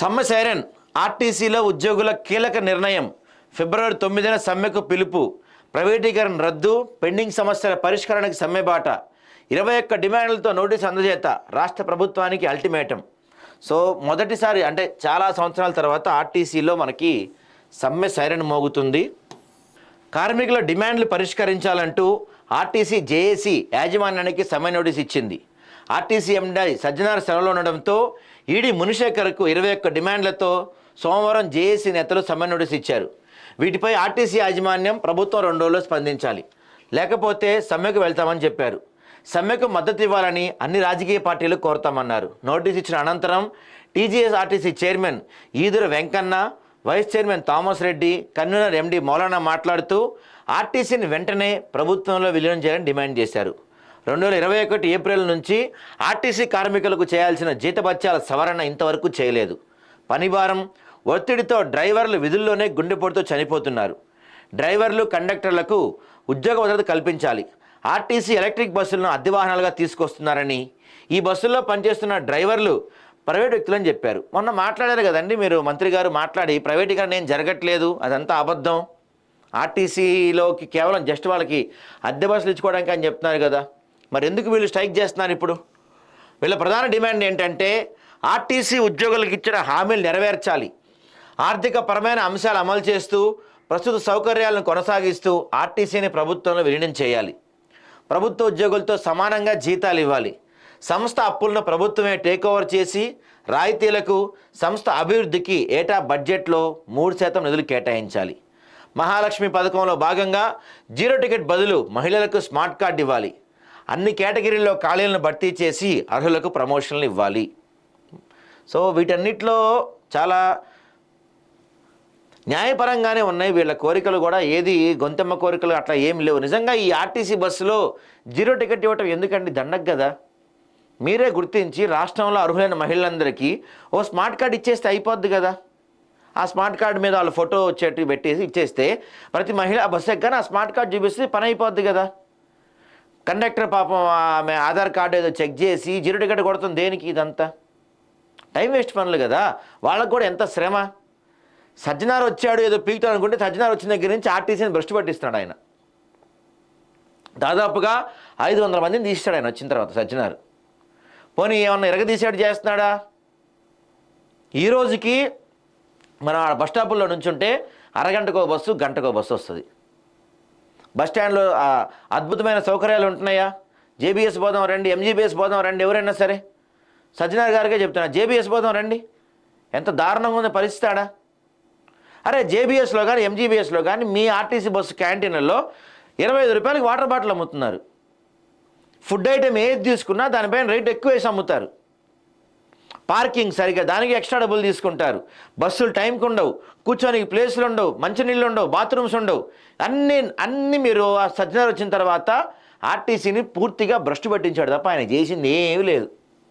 సమ్మె సైరన్ ఆర్టీసీలో ఉద్యోగుల కీలక నిర్ణయం. ఫిబ్రవరి తొమ్మిదిన సమ్మెకు పిలుపు. ప్రైవేటీకరణ రద్దు పెండింగ్ సమస్యల పరిష్కరణకు సమ్మె బాట. ఇరవై ఒక్క డిమాండ్లతో నోటీసు అందజేత రాష్ట్ర ప్రభుత్వానికి అల్టిమేటం. సో మొదటిసారి అంటే చాలా సంవత్సరాల తర్వాత ఆర్టీసీలో మనకి సమ్మె సైరన్ మోగుతుంది. కార్మికుల డిమాండ్లు పరిష్కరించాలంటూ ఆర్టీసీ జేఏసీ యాజమాన్యానికి సమ్మె నోటీస్ ఇచ్చింది. ఆర్టీసీ ఎండీ సజ్జనార్ సెలవులో ఉండడంతో ఈడీ మునిశేఖర్కు ఇరవై ఒక్క డిమాండ్లతో సోమవారం జేఏసీ నేతలు సమ్మె నోటీస్ ఇచ్చారు. వీటిపై ఆర్టీసీ యాజమాన్యం ప్రభుత్వం రెండు రోజుల్లో స్పందించాలి. లేకపోతే సమ్మెకు వెళ్తామని చెప్పారు. సమ్మెకు మద్దతు ఇవ్వాలని అన్ని రాజకీయ పార్టీలు కోరుతామన్నారు. నోటీస్ ఇచ్చిన అనంతరం TGS RTC chairman Eduru Venkanna vice chairman Thomas Reddy convener MD Maulana మాట్లాడుతూ ఆర్టీసీని వెంటనే ప్రభుత్వంలో విలీనం చేయాలని డిమాండ్ చేశారు. రెండు వేల ఇరవై ఒకటి ఏప్రిల్ నుంచి ఆర్టీసీ కార్మికులకు చేయాల్సిన జీతభత్యాల సవరణ ఇంతవరకు చేయలేదు. పనిభారం ఒత్తిడితో డ్రైవర్లు విధుల్లోనే గుండెపోటుతో చనిపోతున్నారు. డ్రైవర్లు కండక్టర్లకు ఉద్యోగ భద్రత కల్పించాలి. ఆర్టీసీ ఎలక్ట్రిక్ బస్సులను అద్దె వాహనాలుగా తీసుకొస్తున్నారని ఈ బస్సుల్లో పనిచేస్తున్న డ్రైవర్లు ప్రైవేట్ వ్యక్తులని చెప్పారు. మొన్న మాట్లాడారు కదండి మీరు మంత్రి గారు మాట్లాడి ప్రైవేటీకరణ ఏం జరగట్లేదు అదంతా అబద్ధం. ఆర్టీసీలోకి కేవలం జస్ట్ వాళ్ళకి అద్దె బస్సులు ఇచ్చుకోవడానికి అని చెప్తున్నారు కదా. మరి ఎందుకు వీళ్ళు స్ట్రైక్ చేస్తున్నారు ఇప్పుడు? వీళ్ళ ప్రధాన డిమాండ్ ఏంటంటే ఆర్టీసీ ఉద్యోగులకు ఇచ్చిన హామీలు నెరవేర్చాలి. ఆర్థిక పరమైన అంశాలు అమలు చేస్తూ ప్రస్తుత సౌకర్యాలను కొనసాగిస్తూ ఆర్టీసీని ప్రభుత్వంలో విలీనం చేయాలి. ప్రభుత్వ ఉద్యోగులతో సమానంగా జీతాలు ఇవ్వాలి. సంస్థ అప్పులను ప్రభుత్వమే టేక్ ఓవర్ చేసి రాయితీలకు సంస్థ అభివృద్ధికి ఏటా బడ్జెట్లో మూడు శాతం నిధులు కేటాయించాలి. మహాలక్ష్మి పథకంలో భాగంగా జీరో టికెట్ బదులు మహిళలకు స్మార్ట్ కార్డు ఇవ్వాలి. అన్ని కేటగిరీల్లో ఖాళీలను భర్తీ చేసి అర్హులకు ప్రమోషన్లు ఇవ్వాలి. సో వీటన్నిటిలో చాలా న్యాయపరంగానే ఉన్నాయి. వీళ్ళ కోరికలు కూడా ఏది గొంతెమ్మ కోరికలు అట్లా ఏం లేవు. నిజంగా ఈ ఆర్టీసీ బస్సులో జీరో టికెట్ ఇవ్వటం ఎందుకండి? దండగ కదా. మీరే గుర్తించి రాష్ట్రంలో అర్హులైన మహిళలందరికీ ఓ స్మార్ట్ కార్డు ఇచ్చేస్తే అయిపోద్ది కదా. ఆ స్మార్ట్ కార్డు మీద వాళ్ళ ఫోటో వచ్చేట్టు పెట్టేసి ఇచ్చేస్తే ప్రతి మహిళ ఆ బస్సు ఎక్కగానే ఆ స్మార్ట్ కార్డు చూపిస్తే పని అయిపోద్ది కదా. కండక్టర్ పాపం ఆమె ఆధార్ కార్డు ఏదో చెక్ చేసి జీరో టికెట్ కొడుతుంది. దేనికి ఇదంతా? టైం వేస్ట్ పనులు కదా. వాళ్ళకు కూడా ఎంత శ్రమ? సజ్జనార్ వచ్చాడు ఏదో పీకుతాడు అనుకుంటే సజ్జనార్ వచ్చిన దగ్గర నుంచి ఆర్టీసీని భ్రష్టు పట్టిస్తున్నాడు ఆయన. దాదాపుగా ఐదు వందల మందిని తీస్తాడు ఆయన వచ్చిన తర్వాత సజ్జనార్. పోనీ ఏమన్నా ఎరగదీసాడు చేస్తున్నాడా? ఈ రోజుకి మనం ఆ బస్ స్టాపుల్లో నుంచుంటే అరగంటకో బస్సు గంటకో బస్సు వస్తుంది. బస్ స్టాండ్లో అద్భుతమైన సౌకర్యాలు ఉంటున్నాయా? జేబీఎస్ పోదాం రండి ఎంజీబీఎస్ పోదాం రండి ఎవరైనా సరే. సజ్జనార్ గారికే చెప్తున్నా జేబీఎస్ పోదాం రండి. ఎంత దారుణంగా ఉంది పరిస్థితి ఆడ. అరే జేబీఎస్లో కానీ ఎంజీబీఎస్లో కానీ మీ ఆర్టీసీ బస్సు క్యాంటీన్లలో ఇరవై ఐదు రూపాయలకి వాటర్ బాటిల్ అమ్ముతున్నారు. ఫుడ్ ఐటెం ఏది తీసుకున్నా దానిపైన రేట్ ఎక్కువ వేసి అమ్ముతారు. పార్కింగ్ సరిగ్గా దానికి ఎక్స్ట్రా డబ్బులు తీసుకుంటారు. బస్సులు టైంకి ఉండవు. కూర్చోనికి ప్లేసులు ఉండవు. మంచినీళ్ళు ఉండవు. బాత్రూమ్స్ ఉండవు. అన్నీ అన్నీ మీరు ఆ సజ్జనారు వచ్చిన తర్వాత ఆర్టీసీని పూర్తిగా భ్రష్టు పట్టించాడు తప్ప ఆయన చేసింది ఏమీ లేదు.